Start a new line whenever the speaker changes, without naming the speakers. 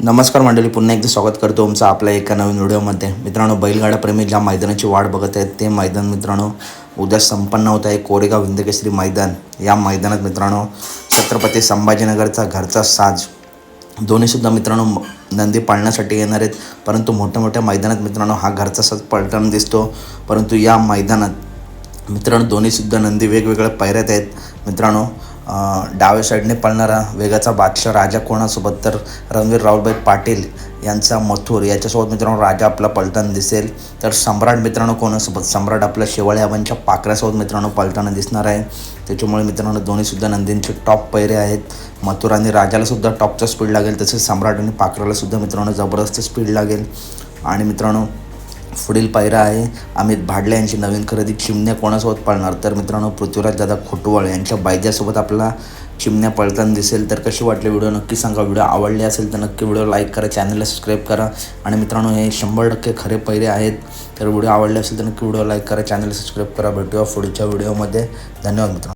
नमस्कार मंडळी पुन्हा एकदा स्वागत करतो तुमचं आपल्या एका नवीन व्हिडिओमध्ये. मित्रांनो बैलगाड्याप्रेमी ज्या मैदानाची वाट बघत आहेत ते मैदान मित्रांनो उद्या संपन्न होत आहे कोरेगाव हिंदकेसरी मैदान. या मैदानात मित्रांनो छत्रपती संभाजीनगरचा घरचा साज. दोन्हीसुद्धा मित्रांनो नंदी पाळण्यासाठी येणार आहेत. परंतु मोठ्या मोठ्या मैदानात मित्रांनो हा घरचा साज पळताना दिसतो. परंतु या मैदानात मित्रांनो दोन्हीसुद्धा नंदी वेगवेगळ्या पायऱ्यात आहेत. मित्रांनो डाव्या साईडने पळणारा वेगाचा बादशाह राजा कोणासोबत तर रणवीर राहुलभाई पाटील यांचा मथुर. याच्यासोबत मित्रांनो राजा आपला पलताना दिसेल. तर सम्राट मित्रांनो कोणासोबत सम्राट आपल्या शेवाळे आबांच्या पाकऱ्यासोबत मित्रांनो पलताना दिसणार आहे. त्याच्यामुळे मित्रांनो दोन्हीसुद्धा नंदींचे टॉप पैरे आहेत. मथुर आणि राजालासुद्धा टॉपचा स्पीड लागेल. तसेच सम्राट आणि पाकऱ्यालासुद्धा मित्रांनो जबरदस्त स्पीड लागेल. आणि मित्रांनो पुढील पायरा आहे. अमित भाडले यांची नवीन खरेदी चिमण्या कोणासोबत पाळणार? तर मित्रांनो पृथ्वीराज दादा खोटवाळ यांच्या बायद्यासोबत आपला चिमण्या पळताना दिसेल. तर कशी वाटली व्हिडिओ? नक्की सांगा. व्हिडिओ आवडले असेल तर नक्की व्हिडिओ लाईक करा चॅनलला सबस्क्राईब करा. आणि मित्रांनो हे शंभर टक्के खरे पैरे आहेत. तर व्हिडिओ आवडले असेल तर नक्की व्हिडिओ लाईक करा चॅनल सबस्क्राईब करा. भेटूया पुढच्या व्हिडिओमध्ये. धन्यवाद मित्रांनो.